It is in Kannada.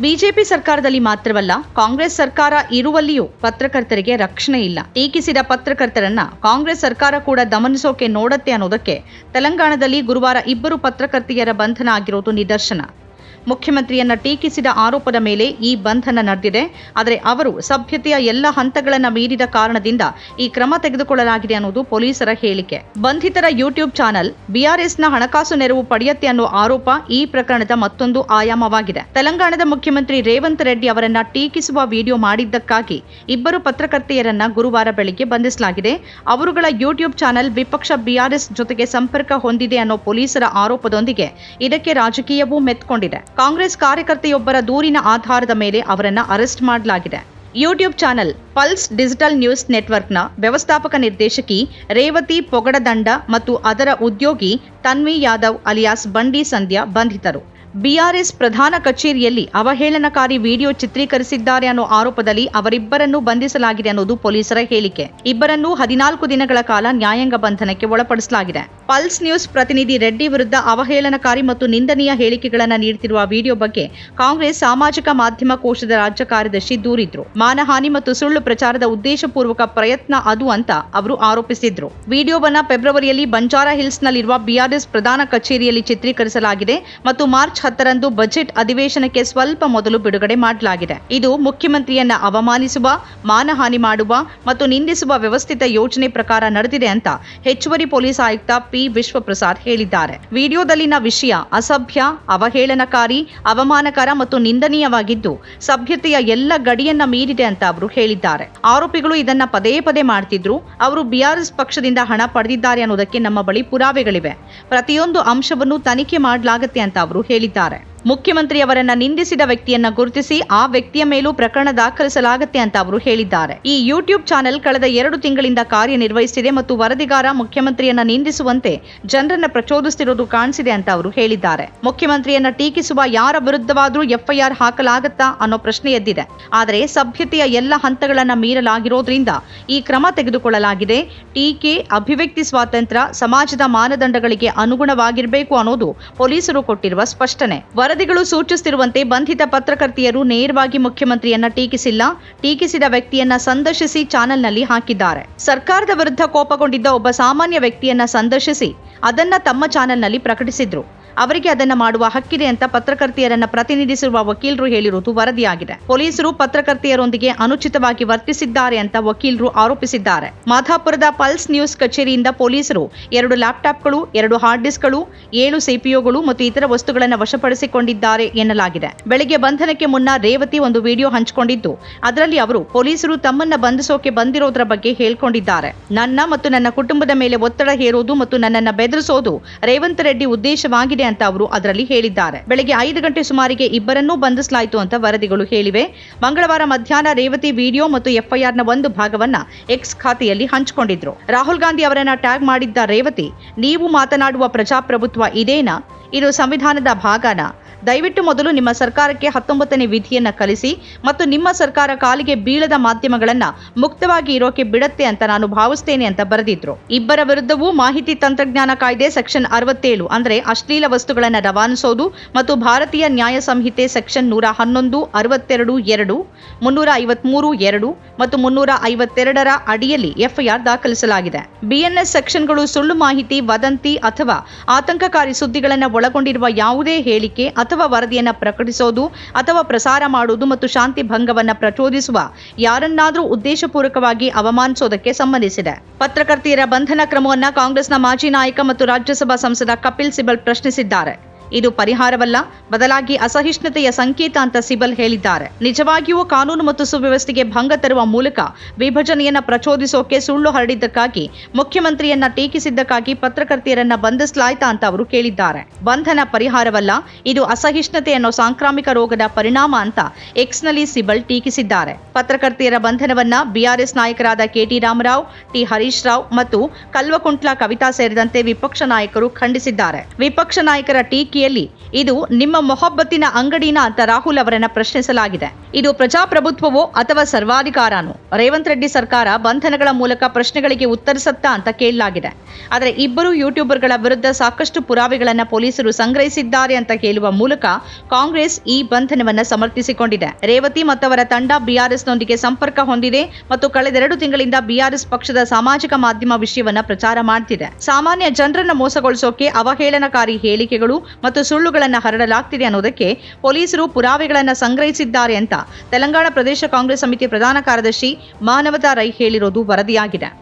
ಬಿಜೆಪಿ ಸರ್ಕಾರದಲ್ಲಿ ಮಾತ್ರವಲ್ಲ, ಕಾಂಗ್ರೆಸ್ ಸರ್ಕಾರ ಇರುವಲ್ಲಿಯೂ ಪತ್ರಕರ್ತರಿಗೆ ರಕ್ಷಣೆ ಇಲ್ಲ. ಟೀಕಿಸಿದ ಪತ್ರಕರ್ತರನ್ನ ಕಾಂಗ್ರೆಸ್ ಸರ್ಕಾರ ಕೂಡ ದಮನಿಸೋಕೆ ನೋಡತ್ತೆ ಅನ್ನೋದಕ್ಕೆ ತೆಲಂಗಾಣದಲ್ಲಿ ಗುರುವಾರ ಇಬ್ಬರು ಪತ್ರಕರ್ತೆಯರ ಬಂಧನ ಆಗಿರೋದು ನಿದರ್ಶನ. ಮುಖ್ಯಮಂತ್ರಿಯನ್ನ ಟೀಕಿಸಿದ ಆರೋಪದ ಮೇಲೆ ಈ ಬಂಧನ ನಡೆದಿದೆ. ಆದರೆ ಅವರು ಸಭ್ಯತೆಯ ಎಲ್ಲ ಹಂತಗಳನ್ನು ಮೀರಿದ ಕಾರಣದಿಂದ ಈ ಕ್ರಮ ತೆಗೆದುಕೊಳ್ಳಲಾಗಿದೆ ಅನ್ನೋದು ಪೊಲೀಸರ ಹೇಳಿಕೆ. ಬಂಧಿತರ ಯೂಟ್ಯೂಬ್ ಚಾನೆಲ್ ಬಿಆರ್ಎಸ್ನ ಹಣಕಾಸು ನೆರವು ಪಡೆಯತ್ತೆ ಅನ್ನೋ ಆರೋಪ ಈ ಪ್ರಕರಣದ ಮತ್ತೊಂದು ಆಯಾಮವಾಗಿದೆ. ತೆಲಂಗಾಣದ ಮುಖ್ಯಮಂತ್ರಿ ರೇವಂತ್ ರೆಡ್ಡಿ ಅವರನ್ನ ಟೀಕಿಸುವ ವಿಡಿಯೋ ಮಾಡಿದ್ದಕ್ಕಾಗಿ ಇಬ್ಬರು ಪತ್ರಕರ್ತೆಯರನ್ನ ಗುರುವಾರ ಬೆಳಿಗ್ಗೆ ಬಂಧಿಸಲಾಗಿದೆ. ಅವರುಗಳ ಯೂಟ್ಯೂಬ್ ಚಾನೆಲ್ ವಿಪಕ್ಷ ಬಿಆರ್ಎಸ್ ಜೊತೆಗೆ ಸಂಪರ್ಕ ಹೊಂದಿದೆ ಅನ್ನೋ ಪೊಲೀಸರ ಆರೋಪದೊಂದಿಗೆ ಇದಕ್ಕೆ ರಾಜಕೀಯವೂ ಮೆತ್ಕೊಂಡಿದೆ. ಕಾಂಗ್ರೆಸ್ ಕಾರ್ಯಕರ್ತೆಯೊಬ್ಬರ ದೂರಿನ ಆಧಾರದ ಮೇಲೆ ಅವರನ್ನ ಅರೆಸ್ಟ್ ಮಾಡಲಾಗಿದೆ. YouTube channel pulse digital news ನೆಟ್ವರ್ಕ್ನ ವ್ಯವಸ್ಥಾಪಕ ನಿರ್ದೇಶಕಿ ರೇವತಿ ಪೊಗಡದಂಡ ಮತ್ತು ಅದರ ಉದ್ಯೋಗಿ ತನ್ವಿ ಯಾದವ್ ಅಲಿಯಾಸ್ ಬಂಡಿ ಸಂಧ್ಯಾ ಬಂಧಿತರು. ಬಿಆರ್ಎಸ್ ಪ್ರಧಾನ ಕಚೇರಿಯಲ್ಲಿ ಅವಹೇಳನಕಾರಿ ವಿಡಿಯೋ ಚಿತ್ರೀಕರಿಸಿದ್ದಾರೆ ಅನ್ನೋ ಆರೋಪದಲ್ಲಿ ಅವರಿಬ್ಬರನ್ನು ಬಂಧಿಸಲಾಗಿದೆ ಅನ್ನೋದು ಪೊಲೀಸರ ಹೇಳಿಕೆ. ಇಬ್ಬರನ್ನೂ ಹದಿನಾಲ್ಕು ದಿನಗಳ ಕಾಲ ನ್ಯಾಯಾಂಗ ಬಂಧನಕ್ಕೆ ಒಳಪಡಿಸಲಾಗಿದೆ. ಪಲ್ಸ್ ನ್ಯೂಸ್ ಪ್ರತಿನಿಧಿ ರೆಡ್ಡಿ ವಿರುದ್ಧ ಅವಹೇಳನಕಾರಿ ಮತ್ತು ನಿಂದನೀಯ ಹೇಳಿಕೆಗಳನ್ನು ನೀಡುತ್ತಿರುವ ವಿಡಿಯೋ ಬಗ್ಗೆ ಕಾಂಗ್ರೆಸ್ ಸಾಮಾಜಿಕ ಮಾಧ್ಯಮ ಕೋಶದ ರಾಜ್ಯ ಕಾರ್ಯದರ್ಶಿ ದೂರಿದ್ರು. ಮಾನಹಾನಿ ಮತ್ತು ಸುಳ್ಳು ಪ್ರಚಾರದ ಉದ್ದೇಶಪೂರ್ವಕ ಪ್ರಯತ್ನ ಅದು ಅಂತ ಅವರು ಆರೋಪಿಸಿದ್ರು. ವಿಡಿಯೋವನ್ನ ಫೆಬ್ರವರಿಯಲ್ಲಿ ಬಂಜಾರಾ ಹಿಲ್ಸ್ನಲ್ಲಿರುವ ಬಿಆರ್ಎಸ್ ಪ್ರಧಾನ ಕಚೇರಿಯಲ್ಲಿ ಚಿತ್ರೀಕರಿಸಲಾಗಿದೆ ಮತ್ತು ಮಾರ್ಚ್ ಹತ್ತರಂದು ಬಜೆಟ್ ಅಧಿವೇಶನಕ್ಕೆ ಸ್ವಲ್ಪ ಮೊದಲು ಬಿಡುಗಡೆ ಮಾಡಲಾಗಿದೆ. ಇದು ಮುಖ್ಯಮಂತ್ರಿಯನ್ನ ಅವಮಾನಿಸುವ, ಮಾನಹಾನಿ ಮಾಡುವ ಮತ್ತು ನಿಂದಿಸುವ ವ್ಯವಸ್ಥಿತ ಯೋಜನೆ ಪ್ರಕಾರ ನಡೆದಿದೆ ಅಂತ ಹೆಚ್ಚುವರಿ ಪೊಲೀಸ್ ಆಯುಕ್ತ ಪಿ. ವಿಶ್ವಪ್ರಸಾದ್ ಹೇಳಿದ್ದಾರೆ. ವಿಡಿಯೋದಲ್ಲಿನ ವಿಷಯ ಅಸಭ್ಯ, ಅವಹೇಳನಕಾರಿ, ಅವಮಾನಕರ ಮತ್ತು ನಿಂದನೀಯವಾಗಿದ್ದು, ಸಭ್ಯತೆಯ ಎಲ್ಲ ಗಡಿಯನ್ನ ಮೀರಿದೆ ಅಂತ ಅವರು ಹೇಳಿದ್ದಾರೆ. ಆರೋಪಿಗಳು ಇದನ್ನ ಪದೇ ಪದೇ ಮಾಡ್ತಿದ್ರು. ಅವರು ಬಿಆರ್ಎಸ್ ಪಕ್ಷದಿಂದ ಹಣ ಪಡೆದಿದ್ದಾರೆ ಅನ್ನೋದಕ್ಕೆ ನಮ್ಮ ಬಳಿ ಪುರಾವೆಗಳಿವೆ. ಪ್ರತಿಯೊಂದು ಅಂಶವನ್ನು ತನಿಖೆ ಮಾಡಲಾಗುತ್ತೆ ಅಂತ ಅವರು ಹೇಳಿದ್ದಾರೆ. ಮುಖ್ಯಮಂತ್ರಿಯವರನ್ನ ನಿಂದಿಸಿದ ವ್ಯಕ್ತಿಯನ್ನ ಗುರುತಿಸಿ ಆ ವ್ಯಕ್ತಿಯ ಮೇಲೂ ಪ್ರಕರಣ ದಾಖಲಿಸಲಾಗುತ್ತೆ ಅಂತ ಅವರು ಹೇಳಿದ್ದಾರೆ. ಈ ಯೂಟ್ಯೂಬ್ ಚಾನೆಲ್ ಕಳೆದ ಎರಡು ತಿಂಗಳಿಂದ ಕಾರ್ಯನಿರ್ವಹಿಸಿದೆ ಮತ್ತು ವರದಿಗಾರ ಮುಖ್ಯಮಂತ್ರಿಯನ್ನ ನಿಂದಿಸುವಂತೆ ಜನರನ್ನ ಪ್ರಚೋದಿಸುತ್ತಿರುವುದು ಕಾಣಿಸಿದೆ ಅಂತ ಅವರು ಹೇಳಿದ್ದಾರೆ. ಮುಖ್ಯಮಂತ್ರಿಯನ್ನ ಟೀಕಿಸುವ ಯಾರ ವಿರುದ್ಧವಾದರೂ ಎಫ್ಐಆರ್ ಹಾಕಲಾಗತ್ತಾ ಅನ್ನೋ ಪ್ರಶ್ನೆ ಎದ್ದಿದೆ. ಆದರೆ ಸಭ್ಯತೆಯ ಎಲ್ಲ ಹಂತಗಳನ್ನ ಮೀರಲಾಗಿರೋದ್ರಿಂದ ಈ ಕ್ರಮ ತೆಗೆದುಕೊಳ್ಳಲಾಗಿದೆ. ಟೀಕೆ, ಅಭಿವ್ಯಕ್ತಿ ಸ್ವಾತಂತ್ರ್ಯ, ಸಮಾಜದ ಮಾನದಂಡಗಳಿಗೆ ಅನುಗುಣವಾಗಿರಬೇಕು ಅನ್ನೋದು ಪೊಲೀಸರು ಕೊಟ್ಟಿರುವ ಸ್ಪಷ್ಟನೆ. ವರದಿಗಳು ಸೂಚಿಸುತ್ತಿರುವಂತೆ ಬಂಧಿತ ಪತ್ರಕರ್ತೆಯರು ನೇರವಾಗಿ ಮುಖ್ಯಮಂತ್ರಿಯನ್ನ ಟೀಕಿಸಿಲ್ಲ. ಟೀಕಿಸಿದ ವ್ಯಕ್ತಿಯನ್ನ ಸಂದರ್ಶಿಸಿ ಚಾನೆಲ್ನಲ್ಲಿ ಹಾಕಿದ್ದಾರೆ. ಸರ್ಕಾರದ ವಿರುದ್ಧ ಕೋಪಗೊಂಡಿದ್ದ ಒಬ್ಬ ಸಾಮಾನ್ಯ ವ್ಯಕ್ತಿಯನ್ನ ಸಂದರ್ಶಿಸಿ ಅದನ್ನ ತಮ್ಮ ಚಾನೆಲ್ನಲ್ಲಿ ಪ್ರಕಟಿಸಿದ್ರು. ಅವರಿಗೆ ಅದನ್ನ ಮಾಡುವ ಹಕ್ಕಿದೆ ಅಂತ ಪತ್ರಕರ್ತೆಯರನ್ನ ಪ್ರತಿನಿಧಿಸಿರುವ ವಕೀಲರು ಹೇಳಿರುವುದು ವರದಿಯಾಗಿದೆ. ಪೊಲೀಸರು ಪತ್ರಕರ್ತೆಯರೊಂದಿಗೆ ಅನುಚಿತವಾಗಿ ವರ್ತಿಸಿದ್ದಾರೆ ಅಂತ ವಕೀಲರು ಆರೋಪಿಸಿದ್ದಾರೆ. ಮಾಧಾಪುರದ ಪಲ್ಸ್ ನ್ಯೂಸ್ ಕಚೇರಿಯಿಂದ ಪೊಲೀಸರು ಎರಡು ಲ್ಯಾಪ್ಟಾಪ್ಗಳು, ಎರಡು ಹಾರ್ಡ್ ಡಿಸ್ಕ್ಗಳು, ಏಳು ಸಿಪಿಒಗಳು ಮತ್ತು ಇತರ ವಸ್ತುಗಳನ್ನು ವಶಪಡಿಸಿಕೊಂಡಿದ್ದಾರೆ ಎನ್ನಲಾಗಿದೆ. ಬೆಳಿಗ್ಗೆ ಬಂಧನಕ್ಕೆ ಮುನ್ನ ರೇವತಿ ಒಂದು ವಿಡಿಯೋ ಹಂಚಿಕೊಂಡಿದ್ದು, ಅದರಲ್ಲಿ ಅವರು ಪೊಲೀಸರು ತಮ್ಮನ್ನ ಬಂಧಿಸೋಕೆ ಬಂದಿರೋದ್ರ ಬಗ್ಗೆ ಹೇಳ್ಕೊಂಡಿದ್ದಾರೆ. ನನ್ನ ಮತ್ತು ನನ್ನ ಕುಟುಂಬದ ಮೇಲೆ ಒತ್ತಡ ಹೇರೋದು ಮತ್ತು ನನ್ನನ್ನು ಬೆದರಿಸೋದು ರೇವಂತ್ ರೆಡ್ಡಿ ಉದ್ದೇಶವಾಗಿದೆ ಅಂತ ಅವರು ಅದರಲ್ಲಿ ಹೇಳಿದ್ದಾರೆ. ಬೆಳಗ್ಗೆ ಐದು ಗಂಟೆ ಸುಮಾರಿಗೆ ಇಬ್ಬರನ್ನೂ ಬಂಧಿಸಲಾಯಿತು ಅಂತ ವರದಿಗಳು ಹೇಳಿವೆ. ಮಂಗಳವಾರ ಮಧ್ಯಾಹ್ನ ರೇವತಿ ವಿಡಿಯೋ ಮತ್ತು ಎಫ್ಐಆರ್ನ ಒಂದು ಭಾಗವನ್ನ ಎಕ್ಸ್ ಖಾತೆಯಲ್ಲಿ ಹಂಚಿಕೊಂಡಿದ್ರು. ರಾಹುಲ್ ಗಾಂಧಿ ಅವರನ್ನ ಟ್ಯಾಗ್ ಮಾಡಿದ್ದ ರೇವತಿ, ನೀವು ಮಾತನಾಡುವ ಪ್ರಜಾಪ್ರಭುತ್ವ ಇದೇನಾ? ಇದು ಸಂವಿಧಾನದ ಭಾಗನಾ? ದಯವಿಟ್ಟು ಮೊದಲು ನಿಮ್ಮ ಸರ್ಕಾರಕ್ಕೆ ಹತ್ತೊಂಬತ್ತನೇ ವಿಧಿಯನ್ನ ಕಲಿಸಿ ಮತ್ತು ನಿಮ್ಮ ಸರ್ಕಾರ ಕಾಲಿಗೆ ಬೀಳದ ಮಾಧ್ಯಮಗಳನ್ನ ಮುಕ್ತವಾಗಿ ಇರೋಕೆ ಬಿಡತ್ತೆ ಅಂತ ನಾನು ಭಾವಿಸ್ತೇನೆ ಅಂತ ಬರೆದಿದ್ರು. ಇಬ್ಬರ ವಿರುದ್ಧವೂ ಮಾಹಿತಿ ತಂತ್ರಜ್ಞಾನ ಕಾಯ್ದೆ ಸೆಕ್ಷನ್ ಅರವತ್ತೇಳು ಅಂದ್ರೆ ಅಶ್ಲೀಲ ವಸ್ತುಗಳನ್ನ ರವಾನಿಸೋದು ಮತ್ತು ಭಾರತೀಯ ನ್ಯಾಯ ಸಂಹಿತೆ ಸೆಕ್ಷನ್ ನೂರ ಹನ್ನೊಂದು, ಅರವತ್ತೆರಡು, ಎರಡು, ಮುನ್ನೂರ ಐವತ್ಮೂರು, ಎರಡು ಮತ್ತು ಮುನ್ನೂರ ಐವತ್ತೆರಡರ ಅಡಿಯಲ್ಲಿ ಎಫ್ಐಆರ್ ದಾಖಲಿಸಲಾಗಿದೆ. ಬಿಎನ್ಎಸ್ ಸೆಕ್ಷನ್ಗಳು ಸುಳ್ಳು ಮಾಹಿತಿ, ವದಂತಿ ಅಥವಾ ಆತಂಕಕಾರಿ ಸುದ್ದಿಗಳನ್ನು ಒಳಗೊಂಡಿರುವ ಯಾವುದೇ ಹೇಳಿಕೆ ಅಥವಾ ವರದಿಯನ್ನ ಪ್ರಕಟಿಸೋದು ಅಥವಾ ಪ್ರಸಾರ ಮಾಡುವುದು ಮತ್ತು ಶಾಂತಿ ಭಂಗವನ್ನ ಪ್ರಚೋದಿಸುವ ಯಾರನ್ನಾದರೂ ಉದ್ದೇಶಪೂರ್ವಕವಾಗಿ ಅವಮಾನಿಸೋದಕ್ಕೆ ಸಂಬಂಧಿಸಿದೆ. ಪತ್ರಕರ್ತೆಯರ ಬಂಧನ ಕ್ರಮವನ್ನ ಕಾಂಗ್ರೆಸ್ನ ಮಾಜಿ ನಾಯಕ ಮತ್ತು ರಾಜ್ಯಸಭಾ ಸಂಸದ ಕಪಿಲ್ ಸಿಬಲ್ ಪ್ರಶ್ನಿಸಿದ್ದಾರೆ. ಇದು ಪರಿಹಾರವಲ್ಲ. ಬದಲಾಗಿ ಅಸಹಿಷ್ಣುತೆಯ ಸಂಕೇತ ಅಂತ ಸಿಬಲ್ ಹೇಳಿದ್ದಾರೆ. ನಿಜವಾಗಿಯೂ ಕಾನೂನು ಮತ್ತು ಸುವ್ಯವಸ್ಥೆಗೆ ಭಂಗ ತರುವ ಮೂಲಕ ವಿಭಜನೆಯನ್ನ ಪ್ರಚೋದಿಸೋಕೆ ಸುಳ್ಳು ಹರಡಿದ್ದಕ್ಕಾಗಿ, ಮುಖ್ಯಮಂತ್ರಿಯನ್ನ ಟೀಕಿಸಿದ್ದಕ್ಕಾಗಿ ಪತ್ರಕರ್ತೆಯರನ್ನ ಬಂಧಿಸಲಾಯ್ತಾ ಅಂತ ಅವರು ಕೇಳಿದ್ದಾರೆ. ಬಂಧನ ಪರಿಹಾರವಲ್ಲ, ಇದು ಅಸಹಿಷ್ಣುತೆ ಅನ್ನೋ ಸಾಂಕ್ರಾಮಿಕ ರೋಗದ ಪರಿಣಾಮ ಅಂತ ಎಕ್ಸ್ನಲ್ಲಿ ಸಿಬಲ್ ಟೀಕಿಸಿದ್ದಾರೆ. ಪತ್ರಕರ್ತೆಯರ ಬಂಧನವನ್ನ ಬಿಆರ್ಎಸ್ ನಾಯಕರಾದ ಕೆಟಿ ರಾಮರಾವ್, ಟಿ ಹರೀಶ್ ರಾವ್ ಮತ್ತು ಕಲ್ವಕುಂಟ್ಲ ಕವಿತಾ ಸೇರಿದಂತೆ ವಿಪಕ್ಷ ನಾಯಕರು ಖಂಡಿಸಿದ್ದಾರೆ. ವಿಪಕ್ಷ ನಾಯಕರ ಟೀಕೆಯ ಹೇಳಿಕೆಯಲ್ಲಿ ಇದು ನಿಮ್ಮ ಮೊಹಬ್ಬತ್ತಿನ ಅಂಗಡಿನ ಅಂತ ರಾಹುಲ್ ಅವರನ್ನ ಪ್ರಶ್ನಿಸಲಾಗಿದೆ. ಇದು ಪ್ರಜಾಪ್ರಭುತ್ವವೋ ಅಥವಾ ಸರ್ವಾಧಿಕಾರನೋ? ರೇವಂತ್ ರೆಡ್ಡಿ ಸರ್ಕಾರ ಬಂಧನಗಳ ಮೂಲಕ ಪ್ರಶ್ನೆಗಳಿಗೆ ಉತ್ತರಿಸತ್ತಾ ಅಂತ ಕೇಳಲಾಗಿದೆ. ಆದರೆ ಇಬ್ಬರು ಯೂಟ್ಯೂಬರ್ಗಳ ವಿರುದ್ಧ ಸಾಕಷ್ಟು ಪುರಾವೆಗಳನ್ನ ಪೊಲೀಸರು ಸಂಗ್ರಹಿಸಿದ್ದಾರೆ ಅಂತ ಹೇಳುವ ಮೂಲಕ ಕಾಂಗ್ರೆಸ್ ಈ ಬಂಧನವನ್ನ ಸಮರ್ಥಿಸಿಕೊಂಡಿದೆ. ರೇವತಿ ಮತ್ತವರ ತಂಡ ಬಿಆರ್ಎಸ್ನೊಂದಿಗೆ ಸಂಪರ್ಕ ಹೊಂದಿದೆ ಮತ್ತು ಕಳೆದೆರಡು ತಿಂಗಳಿಂದ ಬಿಆರ್ಎಸ್ ಪಕ್ಷದ ಸಾಮಾಜಿಕ ಮಾಧ್ಯಮ ವಿಷಯವನ್ನ ಪ್ರಚಾರ ಮಾಡ್ತಿದೆ. ಸಾಮಾನ್ಯ ಜನರನ್ನ ಮೋಸಗೊಳಿಸೋಕೆ ಅವಹೇಳನಕಾರಿ ಹೇಳಿಕೆಗಳು ಸುಳ್ಳುಗಳನ್ನ ಹರಡಲಾಗ್ತಿದೆ ಅನ್ನೋದಕ್ಕೆ ಪೊಲೀಸರು ಪುರಾವೆಗಳನ್ನು ಸಂಗ್ರಹಿಸಿದ್ದಾರೆ ಅಂತ ತೆಲಂಗಾಣ ಪ್ರದೇಶ ಕಾಂಗ್ರೆಸ್ ಸಮಿತಿ ಪ್ರಧಾನ ಕಾರ್ಯದರ್ಶಿ ಮಾನವತಾ ರೈ ಹೇಳಿರೋದು ವರದಿಯಾಗಿದೆ.